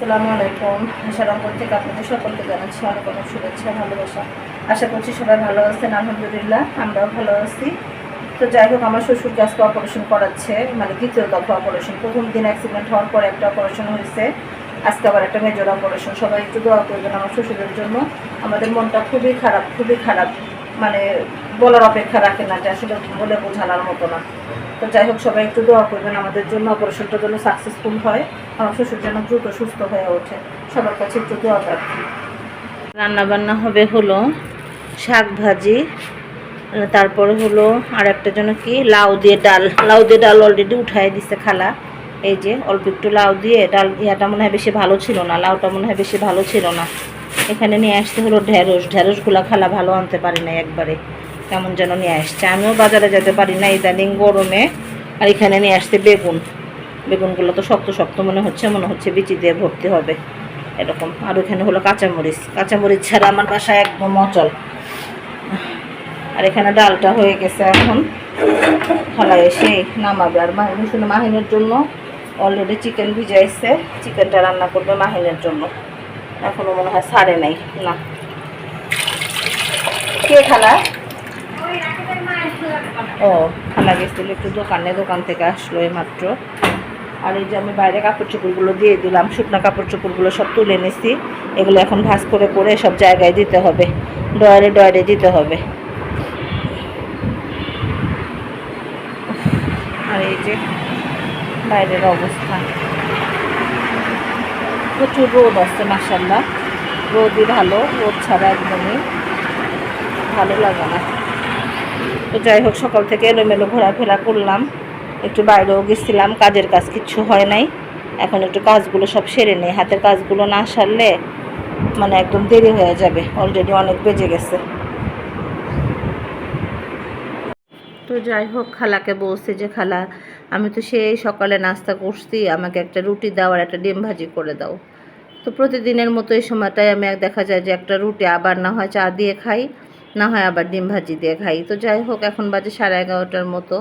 আসসালামু আলাইকুম। আশারঙ্গর থেকে আপনাদের সকলকে জানাচ্ছি অনেক অনেক শুভেচ্ছা ভালোবাসা। আশা করছি সবাই ভালো আছেন, আলহামদুলিল্লাহ, আমরাও ভালো আছি। তো যাই হোক, আমার শ্বশুরকে আজকে অপারেশন করাচ্ছে মানে দ্বিতীয় দফা অপারেশন প্রথম দিন অ্যাক্সিডেন্ট হওয়ার পরে একটা অপারেশন হয়েছে। আজকে আবার একটা মেজর অপারেশন সবাই একটু দোয়া করবেন আমার শ্বশুরের জন্য। আমাদের মনটা খুবই খারাপ খুবই খারাপ। মানে বলার অপেক্ষা রাখে না, যে আসলে বলে বোঝানোর মতো না। তো যাই হোক, সবাই একটু দোয়া করবেন, আমাদের জন্য, অপারেশনটা যেন সাকসেসফুল হয়, আমার শ্বশুর যেন দ্রুত সুস্থ হয়ে ওঠে। সবার কাছে একটু দোয়া প্রার্থী। রান্না বান্না হবে হলো শাক ভাজি তারপরে হলো আর একটা যেন কি, লাউ দিয়ে ডাল। লাউ দিয়ে ডাল অলরেডি উঠাই দিছে খালা। এই যে, অল্প একটু লাউ দিয়ে ডাল, ইয়াটা মনে হয় বেশি ভালো ছিল না, লাউটা মনে হয় বেশি ভালো ছিল না। এখানে নিয়ে আসতে হলো ঢেঁড়স। ঢেঁড়সগুলা খালা ভালো আনতে পারি না একবারে। কেমন যেন নিয়ে আসছে। আমিও বাজারে যেতে পারি না ইদানিং গরমে। আর এখানে নিয়ে আসতে বেগুন। বেগুনগুলো তো শক্ত শক্ত মনে হচ্ছে মনে হচ্ছে বিচি দিয়ে ভর্তি হবে। এরকম। আর ওখানে হলো কাঁচামরিচ। কাঁচামরিচ ছাড়া আমার বাসায় একদম অচল। আর এখানে ডালটা হয়ে গেছে এখন। খালা এসে নামাবে। আর মাহিনী মাহিনের জন্য অলরেডি চিকেন ভিজাইছে। চিকেনটা রান্না করবে মাহিনের জন্য। এখনও মনে হয় সারে নাই। না। কে খালা? ও, খালা গেছিল একটু দোকানে, দোকান থেকে আসলো মাত্র আর এই যে আমি বাইরে কাপড় চোপড়গুলো দিয়ে দিলাম, শুকনো কাপড় চোপড়গুলো সব তুলে নিছি। এগুলো এখন ভাজ করে করে সব জায়গায় দিতে হবে। ডয়ারে ডয়ারে দিতে হবে। আর এই যে বাইরের অবস্থা। প্রচুর রোদ আছে মাসাল্লাহ রোদই ভালো, রোদ ছাড়া একদমই ভালো লাগে না। তো যাই হোক, সকাল থেকে এলোমেলো ঘোরাফেরা করলাম। একটু বাইরেও গেছিলাম, কাজের কাজ কিছু হয় নাই। এখন একটু কাজগুলো সব সেরে নেই। হাতের কাজগুলো না সারলে মানে একদম দেরি হয়ে যাবে। অলরেডি অনেক বেজে গেছে। তো যাই হোক, খালাকে বলছি যে, খালা, আমি তো সেই সকালে নাস্তা করছি, আমাকে একটা রুটি দাও আর একটা ডিম ভাজি করে দাও। তো প্রতিদিনের মতো এই সময়টায় আমি দেখা যায় যে একটা রুটি আবার না হয় চা দিয়ে খাই, না হয় আবার ডিম ভাজি দিয়ে খাই। তো যাই হোক, এখন বাজে সাড়ে এগারোটার মতো।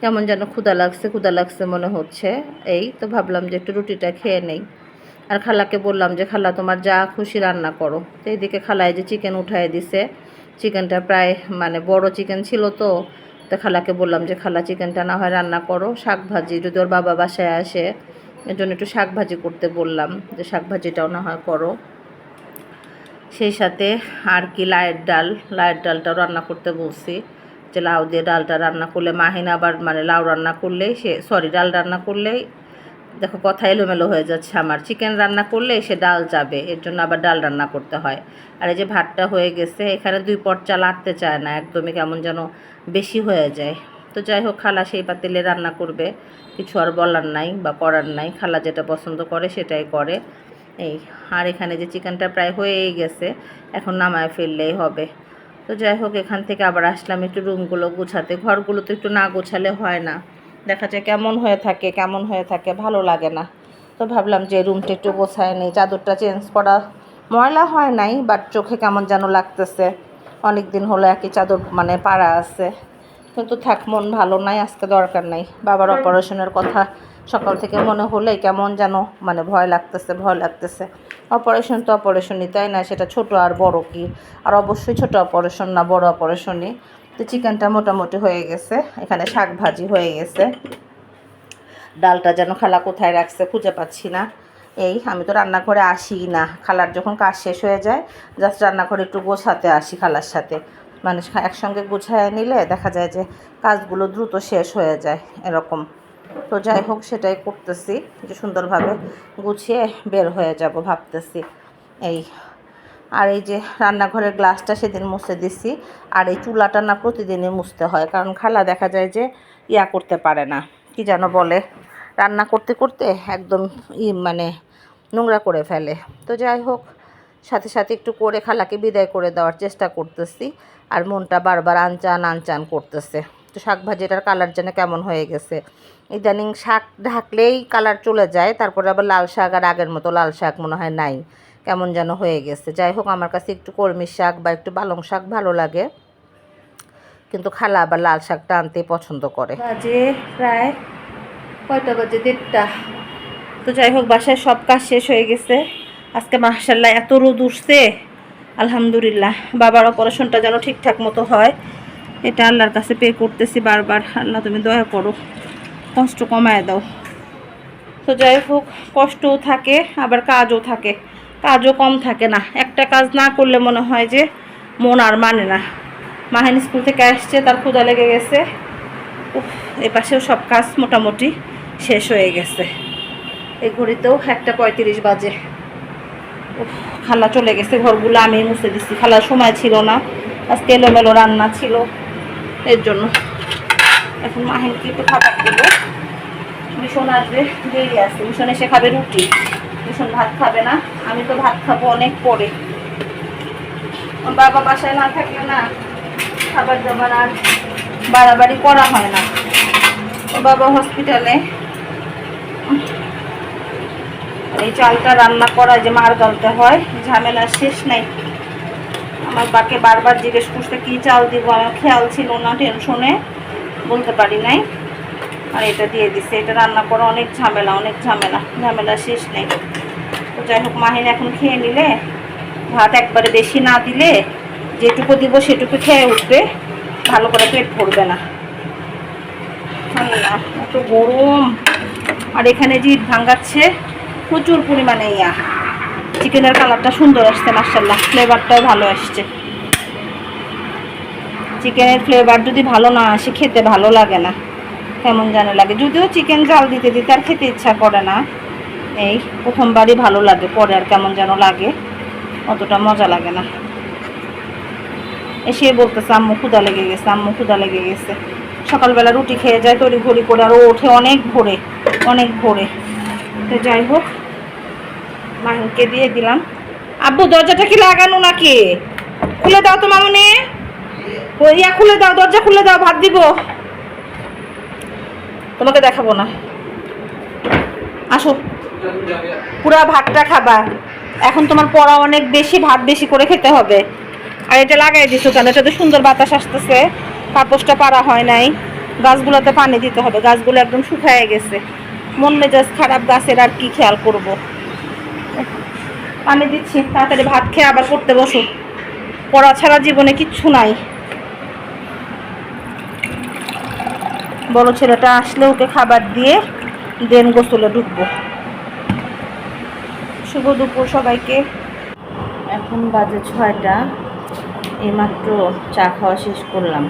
কেমন যেন ক্ষুদা লাগছে ক্ষুদা লাগছে মনে হচ্ছে এই। তো ভাবলাম যে একটু রুটিটা খেয়ে নেই। আর খালাকে বললাম যে, খালা, তোমার যা খুশি রান্না করো। তো এইদিকে খালায় যে চিকেন উঠাই দিছে চিকেনটা প্রায় মানে বড় চিকেন ছিল তো তো খালাকে বললাম যে, খালা, চিকেনটা না হয় রান্না করো, শাক ভাজি। যদি ওর বাবা বাসায় আসে, এর জন্য একটু শাক ভাজি করতে বললাম যে, শাক ভাজিটাও না হয় করো। সেই সাথে আর কি লায়ের ডাল লায়ের ডালটাও রান্না করতে বলছি। যে, লাউ দিয়ে ডালটা রান্না করলে মাহিন আবার মানে লাউ রান্না করলেই সে, সরি, ডাল রান্না করলেই দেখো কথা এলোমেলো হয়ে যাচ্ছে আমার। চিকেন রান্না করলে সে ডাল যাবে, এর জন্য আবার ডাল রান্না করতে হয়। আর এই যে ভাতটা হয়ে গেছে, এখানে দুই পট চাল আটতে চায় না, একদমই কেমন যেন বেশি হয়ে যায়। তো যাই হোক, খালা সেই পাতিলে রান্না করবে। কিছু আর বলার নাই বা করার নাই, খালা যেটা পছন্দ করে সেটাই করে। এই, আর এখানে যে চিকেনটা প্রায় হয়েই গেছে, এখন নামায় ফেললেই হবে। তো যাই হোক, এখান থেকে আবার আসলাম একটু রুমগুলো গুছাতে। ঘরগুলো তো একটু না গোছালে হয় না। দেখা যায় কেমন হয়ে থাকে, কেমন হয়ে থাকে, ভালো লাগে না। তো ভাবলাম যে রুমটা একটু গোছায় নেই। চাদরটা চেঞ্জ করা ময়লা হয় নাই বাট চোখে কেমন যেন লাগতেছে। অনেক দিন হলো একই চাদর মানে পাড়া আছে। কিন্তু থাক, মন ভালো নাই, আজকে দরকার নাই। বাবার অপারেশনের কথা সকাল থেকে মনে হলেই কেমন যেন মানে ভয় লাগতেছে ভয় লাগতেছে। অপারেশন তো অপারেশনই তাই না? সেটা ছোট আর বড় কি? আর অবশ্যই ছোট অপারেশন না, বড় অপারেশনই তো চিকেনটা মোটামুটি হয়ে গেছে। এখানে শাক ভাজি হয়ে গেছে। ডালটা যেন খালা কোথায় রাখছে খুঁজে পাচ্ছি না। এই, আমি তো রান্নাঘরে আসি না। খালার যখন কাজ শেষ হয়ে যায় জাস্ট রান্নাঘরে একটু গোছাতে আসি খালার সাথে। মানুষ একসঙ্গে গুছায় নিলে দেখা যায় যে কাজগুলো দ্রুত শেষ হয়ে যায় এরকম। তো যাই হোক, সেটাই করতেছি। যে সুন্দরভাবে গুছিয়ে বের হয়ে যাব ভাবতেছি। এই আর এই যে রান্নাঘরের গ্লাসটা সেদিন মুছে দিছি। আর এই চুলাটা না প্রতিদিনই মুছতে হয়, কারণ খালা দেখা যায় যে ইয়া করতে পারে না। কি যেন বলে, রান্না করতে করতে একদম ই মানে নোংরা করে ফেলে। তো যাই হোক, সাথে সাথে একটু করে খালাকে বিদায় করে দেওয়ার চেষ্টা করতেছি আর মনটা বারবার আনচান আনচান করতেছে। তো শাক ভাজিটার কালার যেন কেমন হয়ে গেছে। ইদানিং শাক ঢাকলেই কালার চলে যায়, তারপরে আবার লাল শাক আর আগের মতো লাল শাক মনে হয় নাই। কেমন যেন হয়ে গেছে। যাই হোক, আমার কাছে একটু কলমি শাক বা একটু পালং শাক ভালো লাগে। কিন্তু খালা আবার লাল শাকটা আনতে পছন্দ করে। বাজে প্রায় কয়টা বাজে? দেড়টা। তো যাই হোক, বাসায় সব কাজ শেষ হয়ে গেছে। আজকে মাসাল্লাহ এত রোদ উঠছে। আলহামদুলিল্লাহ। বাবার অপারেশনটা যেন ঠিকঠাক মতো হয়, এটা আল্লাহর কাছে পে করতেছি বারবার। আল্লাহ তুমি দয়া করো, কষ্ট কমায় দাও। তো যাই হোক, কষ্টও থাকে, আবার কাজও থাকে। কাজও কম থাকে না। একটা কাজ না করলে মনে হয় যে মন আর মানে না। মাহিন স্কুল থেকে আসছে তার ক্ষুদা লেগে গেছে। উফ, এ পাশেও সব কাজ মোটামুটি শেষ হয়ে গেছে। এই ঘড়িতেও একটা পঁয়ত্রিশ বাজে। খালা চলে গেছে ঘরগুলো আমি মুছে দিচ্ছি খালার সময় ছিল না আজকে এলোমেলো রান্না ছিল। এর জন্য। এখন মাহিনকে একটু খাবার দেবো। ভীষণ আসবে দেরি আছে ভীষণ এসে খাবে রুটি। ভীষণ ভাত খাবে না, আমি তো ভাত খাব অনেক পরে। বাবা বাসায় না থাকলে না খাবার দাবার আর বাড়াবাড়ি করা হয় না। বাবা হসপিটালে এই চালটা রান্না করা যে মার গালতে হয়, ঝামেলা শেষ নাই। আমার বাকে বারবার জিজ্ঞেস করতে কি চাল দিব? আমার খেয়াল ছিল না, টেনশনে বলতে পারি নাই। আর এটা দিয়ে দিছে। এটা রান্না করা অনেক ঝামেলা অনেক ঝামেলা। ঝামেলা শেষ নেই। তো যাই হোক, মাহিন এখন খেয়ে নিলে, ভাত একবারে বেশি না দিলে, যেটুকু দিব সেটুকু খেয়ে উঠবে। ভালো করে পেট ভরবে না। এত গরম। আর এখানে যে ইট ভাঙ্গাচ্ছে প্রচুর পরিমাণে ইয়া। চিকেনের কালারটা সুন্দর আসছে মার্শাল্লাহ ফ্লেভারটাও ভালো আসছে। চিকেনের ফ্লেভার যদি ভালো না আসে, খেতে ভালো লাগে না। কেমন যেন লাগে। যদিও চিকেন জাল দিতে দিতে আর খেতে ইচ্ছা করে না। এই প্রথমবারই ভালো লাগে, পরে আর কেমন যেন লাগে। অতটা মজা লাগে না। এসে বলতেছে, আম্মু ক্ষুদা লেগে গেছে, আম্মু ক্ষুদা লেগে গেছে। সকালবেলা রুটি খেয়ে যায় তড়ি ঘড়ি করে আর ওঠে অনেক ভোরে অনেক ভোরে। তো যাই হোক মাহিনকে দিয়ে দিলাম। আব্বু, দরজাটা কি লাগানো নাকি? খুলে দাও তো মামনি ইয়া খুলে দাও, দরজা খুলে দাও, ভাত দিব। তোমাকে দেখাবো না। আসো। পুরা ভাতটা খাবা। এখন তোমার পড়া অনেক বেশি, ভাত বেশি করে খেতে হবে। আর এটা লাগাই দিছো কেন এটা তো সুন্দর বাতাস আসতেছে। কাপড়টা পারা হয় নাই। গাছগুলোতে পানি দিতে হবে। গাছগুলো একদম শুকায় গেছে। মন মেজাজ খারাপ, গাছের আর কি খেয়াল করব? পানি দিচ্ছি, তাড়াতাড়ি ভাত খেয়ে আবার পড়তে বসো। পড়া ছাড়া জীবনে কিচ্ছু নাই। বড় ছেলেটা আসলে ওকে খাবার দিয়ে দেন গোসলে ঢুকবো। শুভ দুপুর সবাইকে। এখন বাজে ছয়টা, এইমাত্র চা খাওয়া শেষ করলাম।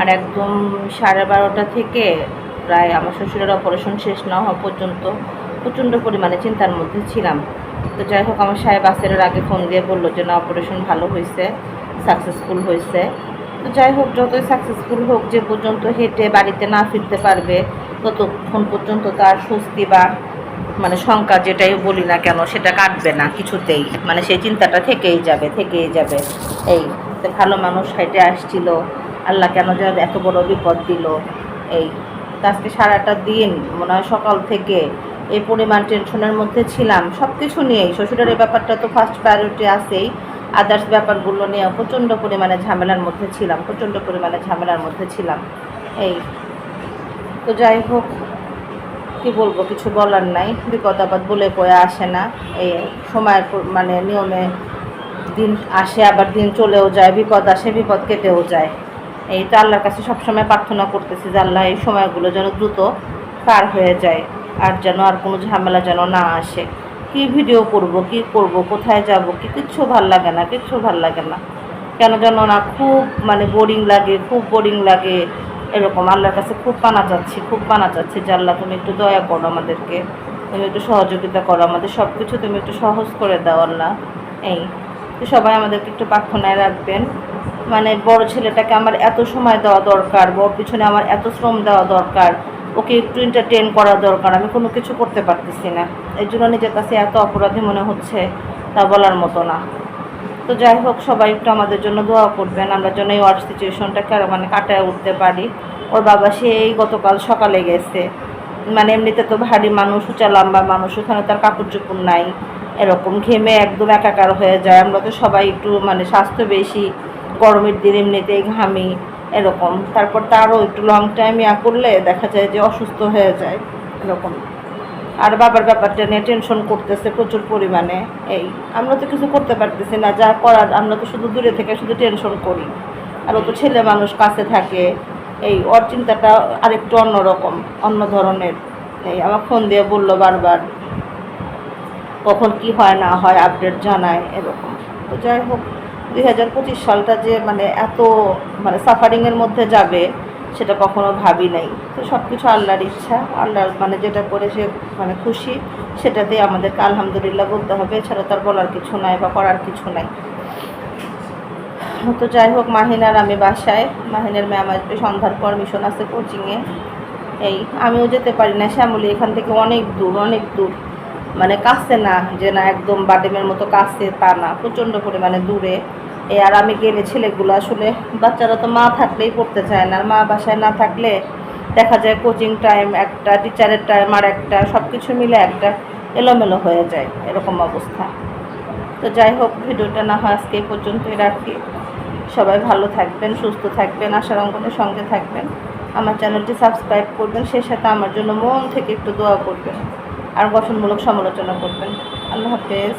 আর একদম সাড়ে বারোটা থেকে প্রায় আমার শ্বশুরের অপারেশন শেষ না হওয়া পর্যন্ত প্রচণ্ড পরিমাণে চিন্তার মধ্যে ছিলাম। তো যাই হোক, আমার সাহেব আসের আগে ফোন দিয়ে বলল যে, না, অপারেশন ভালো হয়েছে সাকসেসফুল হয়েছে তো যাই হোক, যতই সাকসেসফুল হোক, যে পর্যন্ত হেঁটে বাড়িতে না ফিরতে পারবে, ততক্ষণ পর্যন্ত তার স্বস্তি বা মানে শঙ্কা যেটাই বলি না কেন, সেটা কাটবে না কিছুতেই। মানে সেই চিন্তাটা থেকেই যাবে থেকেই যাবে। এই ভালো মানুষ হেঁটে আসছিল, আল্লাহ কেন যেন এত বড় বিপদ দিল? এই আজকে সারাটা দিন, মনে হয় সকাল থেকে এই পরিমাণ টেনশনের মধ্যে ছিলাম। সব কিছু নিয়েই, শ্বশুরের এই ব্যাপারটা তো ফার্স্ট প্রায়োরিটি আছেই। আদার্স ব্যাপারগুলো নিয়ে প্রচণ্ড পরিমাণে ঝামেলার মধ্যে ছিলাম, প্রচণ্ড পরিমাণে ঝামেলার মধ্যে ছিলাম। এই, তো যাই হোক, কি বলব, কিছু বলার নাই। বিপদ আপদ বলে কয়ে আসে না। এই সময়ের মানে নিয়মে দিন আসে, আবার দিন চলেও যায়, বিপদ আসে, বিপদ কেটেও যায়। এই তো আল্লাহর কাছে সবসময় প্রার্থনা করতেছি যে আল্লাহ এই সময়গুলো যেন দ্রুত পার হয়ে যায়, আর যেন আর কোনো ঝামেলা যেন না আসে। কি ভিডিও করব, কি করব, কোথায় যাব, কি কিচ্ছু ভালো লাগে না, কিচ্ছু ভালো লাগে না। কেন যেন না, খুব মানে বোরিং লাগে, খুব বোরিং লাগে, এরকম। আল্লাহর কাছে খুব পানা চাচ্ছি, খুব পানা চাচ্ছি যে, আল্লাহ তুমি একটু দয়া করো আমাদেরকে, তুমি একটু সহযোগিতা করো, আমাদের সব কিছু তুমি একটু সহজ করে দাও, আল্লাহ। এই, তো সবাই আমাদেরকে একটু প্রার্থনায় রাখবেন। মানে বড় ছেলেটাকে আমার এত সময় দেওয়া দরকার, বড় পিছনে আমার এত শ্রম দেওয়া দরকার। ওকে একটু এন্টারটেন করা দরকার, আমি কোনো কিছু করতে পারতেছি না। এই জন্য নিজের কাছে এত অপরাধী মনে হচ্ছে, তা বলার মতো না। তো যাই হোক, সবাই একটু আমাদের জন্য দোয়া করবেন, আমরা যেন এই ওয়ার্ড সিচুয়েশনটাকে আরও মানে কাটায় উঠতে পারি। ওর বাবা সেই গতকাল সকালে গেছে। মানে এমনিতে তো ভারী মানুষ, উঁচা, লম্বা মানুষ, ওখানে তার কাপড় চোপড় নাই। এরকম ঘেমে একদম একাকার হয়ে যায়। আমরা তো সবাই একটু মানে স্বাস্থ্য বেশি, গরমের দিন এমনিতেই ঘামি। এরকম। তারপর তারও একটু লং টাইম ইয়া করলে দেখা যায় যে অসুস্থ হয়ে যায় এরকম। আর বাবার ব্যাপারটা নিয়ে টেনশন করতেছে প্রচুর পরিমাণে। এই, আমরা তো কিছু করতে পারতেছি না, যা করার আমরা তো শুধু দূরে থেকে শুধু টেনশন করি। আর ও তো ছেলে মানুষ, কাছে থাকে। এই, ওর চিন্তাটা আরেকটু অন্যরকম, অন্য ধরনের। এই, আমার ফোন দিয়ে বলল বারবার, কখন কি হয় না হয় আপডেট জানায়, এরকম। তো যাই হোক। দুই হাজার পঁচিশ সালটা যে মানে এত মানে সাফারিংয়ের মধ্যে যাবে, সেটা কখনো ভাবি নাই। তো সব কিছু আল্লাহর ইচ্ছা, আল্লাহর মানে যেটা করে সে মানে খুশি, সেটাতেই আমাদেরকে আলহামদুলিল্লাহ বলতে হবে। এছাড়া তার বলার কিছু নাই বা করার কিছু নাই। তো যাই হোক, মাহিনার আমি বাসায়। মাহিনের ম্যাম আসবে সন্ধ্যার পর মিশন আছে কোচিংয়ে এই, আমিও যেতে পারি না। শ্যামলি এখান থেকে অনেক দূর অনেক দূর। মানে কাছে না, যে না একদম বাডেমের মতো কাছে তা না। প্রচণ্ড পরিমাণে দূরে। এই আর আমি গেলে ছেলেগুলো আসলে বাচ্চারা তো মা থাকলেই পড়তে চায় না, আর মা বাসায় না থাকলে দেখা যায় কোচিং টাইম একটা টিচারের টাইম আর একটা সব কিছু মিলে একটা এলোমেলো হয়ে যায়, এরকম অবস্থা। তো যাই হোক, ভিডিওটা না হয় আজকে পর্যন্তই রাখি। সবাই ভালো থাকবেন, সুস্থ থাকবেন আশার অঙ্গনের সঙ্গে থাকবেন। আমার চ্যানেলটি সাবস্ক্রাইব করবেন, সেই সাথে আমার জন্য মন থেকে একটু দোয়া করবেন। আর গঠনমূলক সমালোচনা করবেন। আল্লাহ হাফেজ।